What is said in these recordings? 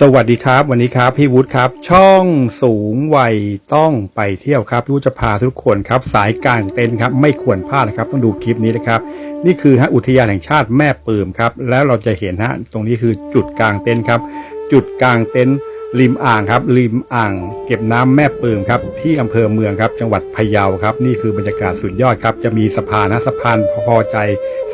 สวัสดีครับ วันนี้ครับพี่วุฒิครับ ช่องสูงวัยต้องไปเที่ยวครับพี่วุฒิจะพาทุกคนครับ สายกลางเต็นครับไม่ควรพลาดนะครับ ต้องดูคลิปนี้นะครับ นี่คือฮะอุทยานแห่งชาติแม่ปืมครับ แล้วเราจะเห็นฮะตรงนี้คือจุดกลางเต็นครับ จุดกลางเต็น ริมอ่างครับริมอ่าง เก็บน้ำแม่ปืมครับที่อำเภอเมืองครับ จังหวัดพะเยาครับ นี่คือบรรยากาศสุดยอดครับ จะมีสะพานนะสะพานพอใจ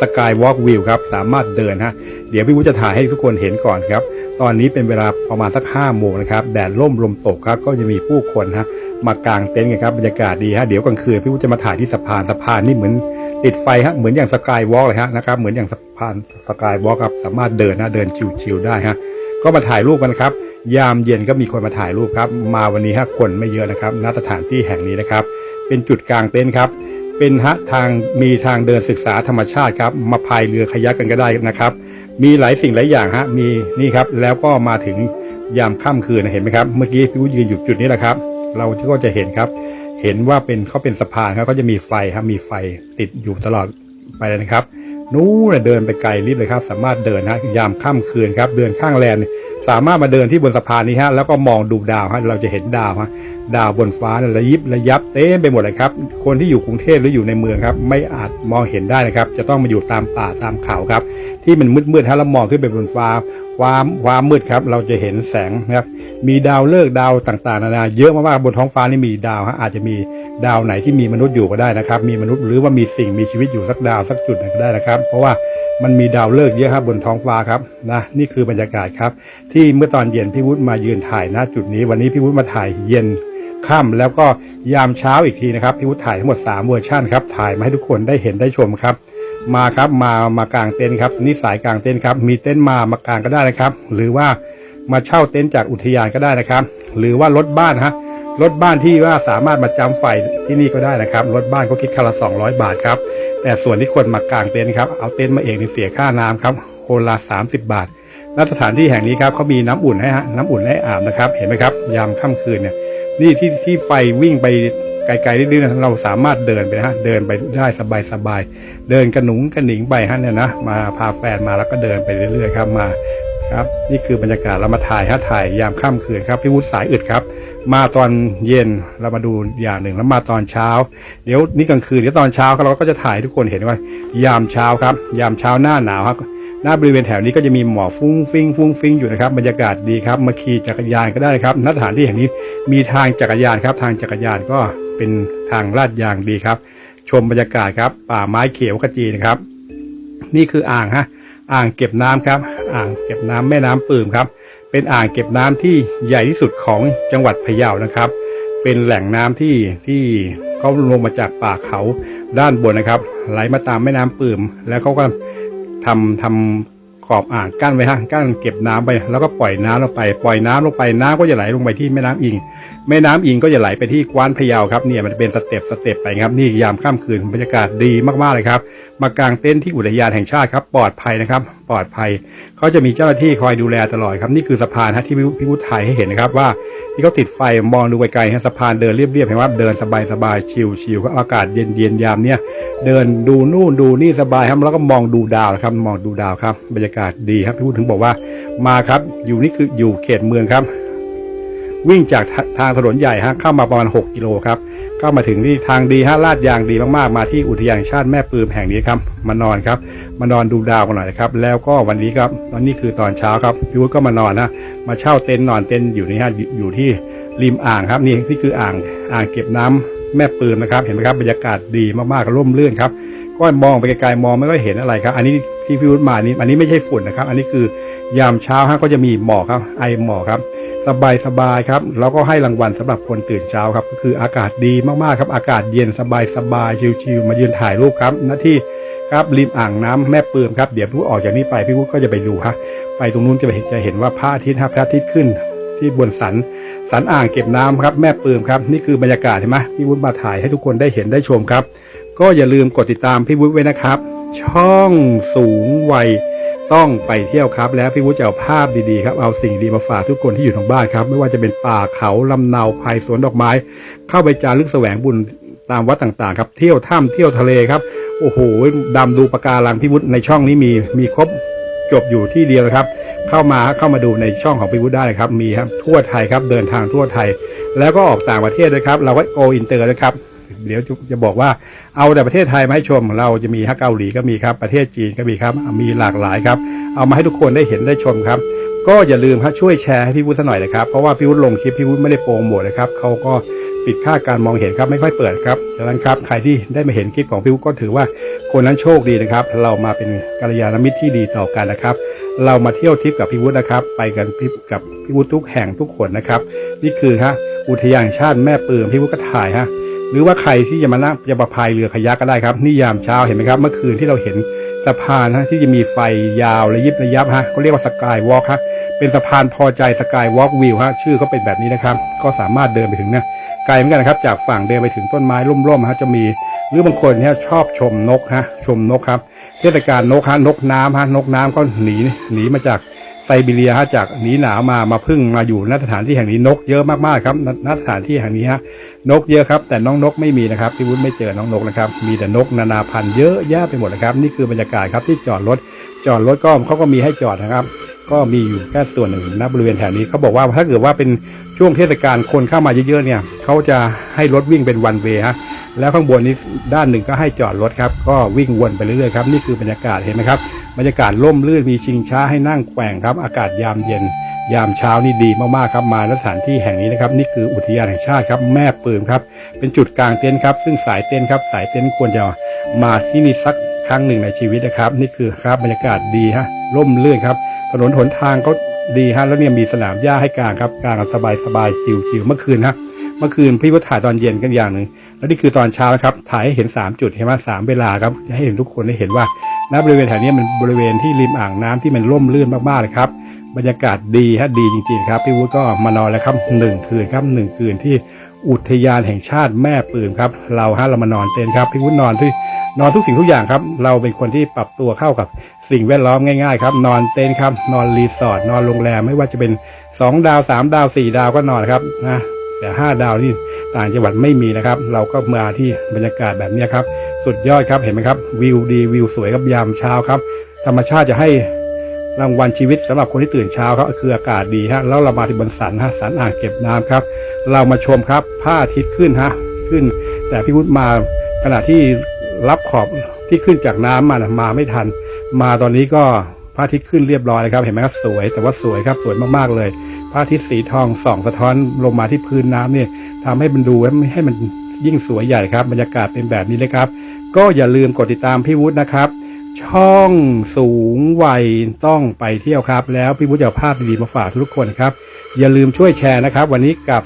สกายวอล์กวิวครับ สามารถเดินฮะเดี๋ยวพี่วุฒิจะถ่ายให้ทุกคนเห็นก่อนครับ ตอนนี้เป็นเวลาประมาณสัก5้าโมงนะครับ แดดร่มลมตกครับ ก็จะมีผู้คนฮะมากางเต็นท์กันครับบรรยากาศดีฮะเดี๋ยวกลางคืนพี่วุฒิจะมาถ่ายที่สะพานสะพานนี่เหมือนติดไฟฮะเหมือนอย่างสกายวอล์กเลยฮะนะครับเหมือนอย่างสะพานสกายวอล์กครับสามารถเดินนะเดินชิวๆได้ฮะก็มาถ่ายรูปกันครับ ยามเย็นก็มีคนมาถ่ายรูปครับ มาวันนี้ฮะคนไม่เยอะนะครับณสถานที่แห่งนี้นะครับ เป็นจุดกลางเต็นท์ครับ เป็นฮะทางมีทางเดินศึกษาธรรมชาติครับ มาพายเรือขยักกันก็ได้นะครับ มีหลายสิ่งหลายอย่างฮะมีนี่ครับ แล้วก็มาถึงยามค่ำคืนนเห็นไหมครับ เมื่อกี้พี่วุฒิยืนอยู่จุดนี้แหละครับ เราก็จะเห็นครับ เห็นว่าเป็นเขาเป็นสะพานครับก็จะมีไฟครับมีไฟติดอยู่ตลอดไปเลยนะครับนู้นเดินไปไกลลิบเลยครับ สามารถเดินนะยามค่ำคืนครับ เดินข้างแลนด์ สามารถมาเดินที่บนสะพานนี้ฮะแล้วก็มองดูดาวฮะเราจะเห็นดาวฮะ ดาวบนฟ้าเลยระยิบระยับเต็มไปหมดเลยครับ คนที่อยู่กรุงเทพหรืออยู่ในเมืองครับ ไม่อาจมองเห็นได้นะครับ จะต้องมาอยู่ตามป่าตามเขาครับ ที่มันมืดๆฮะแล้วมองขึ้นไปบนฟ้า ความความมืดครับ เราจะเห็นแสงนะครับ มีดาวฤกษ์ดาวต่างๆนานาเยอะมากๆบนท้องฟ้านี่มีดาวฮะอาจจะมีดาวไหนที่มีมนุษย์อยู่ก็ได้นะครับ มีมนุษย์หรือว่ามีสิ่งมีชีวิตอยู่สักดาวสักจุดหนึ่งก็ได้นะครับ เพราะว่ามันมีดาวฤกษ์เยอะครับบนท้องฟ้าครับนะนี่คือบรรยากาศครับ ที่เมื่อตอนเย็นพี่วุฒิมายืนถ่ายณจุดนี้ วันนี้พี่วุฒิมาถ่ายเย็น ค่ำแล้วก็ยามเช้าอีกทีนะครับพี่วุฒิถ่ายทั้งหมด 3 เวอร์ชันครับถ่ายมาให้ทุกคนได้เห็นได้ชมครับ มาครับมามากางเต็นท์ครับนี่สายกางเต็นท์ครับมีเต็นท์มามากางก็ได้นะครับ หรือว่ามาเช่าเต็นท์จากอุทยานก็ได้นะครับ หรือว่ารถบ้านฮะรถบ้านที่ว่าสามารถมาจำไฟที่นี่ก็ได้นะครับรถบ้านก็คิดคันละ200 บาทครับแต่ส่วนที่คนมากางเต็นท์ครับเอาเต็นท์มาเองนี่เสียค่าน้ำครับคนละ30 บาทและสถานที่แห่งนี้ครับเขามีน้ำอุ่นให้ฮะน้ำอุ่นให้อาบนะครับ เห็นไหมครับ ยามค่ำคืนเนี่ย นี่ที่ที่ไฟวิ่งไปไกลๆเรื่อยๆเราสามารถเดินไปนะฮะเดินไปได้สบายๆเดินกระหนุงกระหนิงไปฮะเนี่ยนะมาพาแฟนมาแล้วก็เดินไปเรื่อยๆครับมาครับนี่คือบรรยากาศเรามาถ่ายฮะถ่ายยามค่ำคืนครับพี่วุฒิสายอึดครับ มาตอนเย็นเรามาดูอย่างหนึ่งแล้วมาตอนเช้า เดี๋ยวนี่กลางคืนเดี๋ยวตอนเช้าเราก็จะถ่ายทุกคนเห็นว่ายามเช้าครับ ยามเช้าหน้าหนาวครับ หน้าบริเวณแถวนี้ก็จะมีหมอกฟุ้งฟิ้งฟุ้งฟิ้งอยู่นะครับบรรยากาศดีครับมาขี่จักรยานก็ได้ครับณสถานที่แห่งนี้มีทางจักรยานครับ ทางจักรยานก็เป็นทางลาดยางดีครับ ชมบรรยากาศครับ ป่าไม้เขียวขจีนะครับ นี่คืออ่างฮะอ่างเก็บน้ำครับ อ่างเก็บน้ำแม่น้ำปืมครับ เป็นอ่างเก็บน้ำที่ใหญ่ที่สุดของจังหวัดพะเยานะครับ เป็นแหล่งน้ำที่ที่เขาลงมาจากป่าเขาด้านบนนะครับ ไหลมาตามแม่น้ำปืมแล้วเขาก็ ทำทำขอบอ่างกั้นไว้ฮะกั้นเก็บน้ำไป แล้วก็ปล่อยน้ำลงไปปล่อยน้ำลงไปน้ำก็จะไหลลงไปที่แม่น้ำอิง แม่น้ำอิงก็จะไหลไปที่กว้านพะเยาครับเนี่ยมันเป็นสเต็ปสเต็ปไปครับนี่ยามค่ำคืนบรรยากาศดีมากๆเลยครับ มากางเต็นท์ที่อุทยานแห่งชาติครับปลอดภัยนะครับ ปลอดภัยเขาจะมีเจ้าหน้าที่คอยดูแลตลอดครับนี่คือสะพานฮะที่พี่วุฒิถ่ายให้เห็นนะครับว่า ที่เขาติดไฟมองดูไกลๆฮะสะพานเดินเรียบๆเห็นว่าเดินสบายๆชิลๆครับอากาศเย็นๆยามเนี่ยเดินดูนู่นดูนี่สบายครับแล้วก็มองดูดาวนะครับมองดูดาวครับบรรยากาศดีครับพี่พูดถึงบอกว่ามาครับอยู่นี่คืออยู่เขตเมืองครับ วิ่งจากททางถนนใหญ่ฮะเข้ามาประมาณ 6 กิโลครับเข้ามาถึงที่ทางดีฮะลาดยางดีมากๆ มาที่อุทยานชาติแม่ปืมแห่งนี้ครับมานอนครับมานอนดูดาวกันหน่อยครับแล้วก็วันนี้ครับตอนนี้คือตอนเช้าครับพี่วุฒิก็มานอนนะมาเช่าเต็นท์นอนเต็นท์อยู่นี่ฮะอยู่ที่ริมอ่างครับนี่นี่คืออ่างอ่างเก็บน้ำแม่ปืมนะครับเห็นไหมครับบรรยากาศดีมากๆร่มรื่นครับก็มองไปไกลๆมองไม่ค่อยเห็นอะไรครับ อันนี้ที่พี่วุฒิมานี่อันนี้ไม่ใช่ฝุ่นนะครับ อันนี้คือยามเช้าฮะก็จะมีหมอกครับไอหมอกครับ สบายสบายครับแล้วก็ให้รางวัลสำหรับคนตื่นเช้าครับก็คืออากาศดีมากๆครับอากาศเย็นสบายสบายชิวๆมายืนถ่ายรูปครับหน้าที่ครับริมอ่างน้ำแม่ปืมครับเดี๋ยวพี่วุออกจากนี้ไปพี่วุฒิก็จะไปดูฮะไปตรงนู้นจะไปเห็นจะเห็นว่าพระอาทิตย์ฮะพระอาทิตย์ขึ้น ที่บนสันสันอ่างเก็บน้ำครับแม่ปืมครับนี่คือบรรยากาศเห็นไหมพี่วุฒิมาถ่ายให้ทุกคนได้เห็นได้ชมครับ ก็อย่าลืมกดติดตามพี่วุฒิไว้นะครับ ช่องสูงวัย ต้องไปเที่ยวครับ แล้วพี่วุฒิจะเอาภาพดีๆครับเอาสิ่งดีมาฝากทุกคนที่อยู่ทางบ้านครับ ไม่ว่าจะเป็นป่าเขาลำเนาภัยสวนดอกไม้ เข้าไปจารึกแสวงบุญตามวัดต่างๆ ครับเที่ยวถ้ำเที่ยวทะเลครับโอ้โหดำดูปะการังพี่วุฒิในช่องนี้มีมีครบจบอยู่ที่เดียวนะครับ เข้ามาเข้ามาดูในช่องของพี่วุฒิได้ครับมีครับทั่วไทยครับเดินทางทั่วไทย แล้วก็ออกต่างประเทศด้วยครับ เราก็โกอินเตอร์ด้วยครับ เดี๋ยวจะบอกว่าเอาแต่ประเทศไทยมาให้ชมเราจะมีฮักเกาหลีก็มีครับประเทศจีนก็มีครับมีหลากหลายครับ เอามาให้ทุกคนได้เห็นได้ชมครับ ก็อย่าลืมครับช่วยแชร์ให้พี่วุฒิหน่อยนะครับเพราะว่าพี่วุฒิลงคลิปพี่วุฒิไม่ได้โปรโมทนะครับเขาก็ปิดค่าการมองเห็นครับไม่ค่อยเปิดครับฉะนั้นครับใครที่ได้มาเห็นคลิปของพี่วุฒิก็ถือว่าคนนั้นโชคดีนะครับ เรามาเป็นกัลยาณมิตรที่ดีต่อกันนะครับเรามาเที่ยวทริปกับพี่วุฒินะครับ ไปกันทริปกับพี่วุฒิทุกแห่งทุกคนนะครับ นี่คือฮะอุทยานชาติแม่ปืมพี่วุฒิก็ถ่ายฮะ หรือว่าใครที่จะมานั่งจะมาพายเรือคายักก็ได้ครับ นี่ยามเช้าเห็นไหมครับ เมื่อคืนที่เราเห็นสะพานฮะที่จะมีไฟยาวระยิบระยับฮะเขาเรียกว่าสกายวอล์กฮะเป็นสะพานพอใจสกายวอล์กวิวฮะชื่อเขาเป็นแบบนี้นะครับ ก็สามารถเดินไปถึงเนี่ยไกลเหมือนกันนะครับจากฝั่งเดินไปถึงต้นไม้ร่มๆฮะจะมีหรือบางคนเนี่ยชอบชมนกฮะชมนกครับเทศกาลนกฮะนกน้ำฮะนกน้ำก็หนีหนีมาจาก ไซบีเรียฮะจากหนีหนาวมามาพึ่งมาอยู่ณสถานที่แห่งนี้นกเยอะมากๆครับณสถานที่แห่งนี้ฮะนกเยอะครับแต่น้องนกไม่มีนะครับพี่วุฒิไม่เจอน้องนกนะครับมีแต่นกนานาพันธุ์เยอะแยะไปหมดนะครับนี่คือบรรยากาศครับที่จอดรถจอดรถก็เขาก็มีให้จอดนะครับ ก็มีอยู่แค่ส่วนหนึ่งณบริเวณแถวนี้เขาบอกว่าถ้าเกิดว่าเป็นช่วงเทศกาลคนเข้ามาเยอะๆเนี่ยเขาจะให้รถวิ่งเป็นวันเวฮะแล้วข้างบนนี้ด้านหนึ่งก็ให้จอดรถครับ ก็วิ่งวนไปเรื่อยๆครับนี่คือบรรยากาศเห็นไหมครับบรรยากาศร่มรื่นมีชิงช้าให้นั่งแกว่งครับ อากาศยามเย็น ยามเช้านี่ดีมากๆครับมาสถานที่แห่งนี้นะครับ นี่คืออุทยานแห่งชาติครับแม่ปืมครับ เป็นจุดกลางเต็นท์ครับ ซึ่งสายเต็นท์ครับ สายเต็นท์ควรจะมาที่นี่สักครั้งหนึ่งในชีวิตนะครับ นี่คือครับบรรยากาศดีฮะร่มรื่นครับ ถนนหนทางก็ดีฮะแล้วเนี่ยมีสนามหญ้าให้กลางครับกลางสบายสบายๆชิวๆเมื่อคืนฮะเมื่อคืนพี่ว่าถ่ายตอนเย็นกันอย่างหนึ่งแล้วนี่คือตอนเช้าครับถ่ายให้เห็น 3 จุดเห็นไหมสามเวลาครับจะให้เห็นทุกคนได้เห็นว่าณบริเวณแถวนี้มันบริเวณที่ริมอ่างน้ำที่มันร่มรื่นมากๆเลยครับบรรยากาศดีฮะดีจริงๆครับพี่วุฒิก็มานอนแล้วครับหนึ่งคืนครับหนึ่งคืนที่อุทยานแห่งชาติแม่ปืมครับ เราฮะเรามานอนเต็นท์ครับพี่วุฒินอนที่ นอนทุกสิ่งทุกอย่างครับ เราเป็นคนที่ปรับตัวเข้ากับสิ่งแวดล้อมง่ายๆครับ นอนเต็นท์ครับ นอนรีสอร์ท นอนโรงแรม ไม่ว่าจะเป็นสองดาวสามดาวสี่ดาวก็นอนครับนะแต่ห้าดาวนี่ต่างจังหวัดไม่มีนะครับ เราก็มาที่บรรยากาศแบบนี้ครับ สุดยอดครับเห็นไหมครับ วิวดีวิวสวยครับยามเช้าครับ ธรรมชาติจะให้รางวัลชีวิตสำหรับคนที่ตื่นเช้าครับคืออากาศดีฮะแล้วเรามาที่บนสันฮะสันอ่างเก็บน้ำครับ เรามาชมครับพระอาทิตย์ขึ้นฮะขึ้น แต่พี่วุฒิมาขณะที่ รับขอบที่ขึ้นจากน้ำมานะมาไม่ทัน มาตอนนี้ก็พระอาทิตย์ขึ้นเรียบร้อยแล้วครับ เห็นไหมครับสวย แต่ว่าสวยครับสวยมากๆเลยพระอาทิตย์สีทองส่องสะท้อนลงมาที่พื้นน้ำเนี่ยทำให้มันดูให้มันยิ่งสวยใหญ่ครับบรรยากาศเป็นแบบนี้เลยครับ ก็อย่าลืมกดติดตามพี่วุฒินะครับช่องสูงวัยต้องไปเที่ยวครับ แล้วพี่วุฒิจะเอาภาพดีๆมาฝากทุกคนครับ อย่าลืมช่วยแชร์นะครับ วันนี้กับ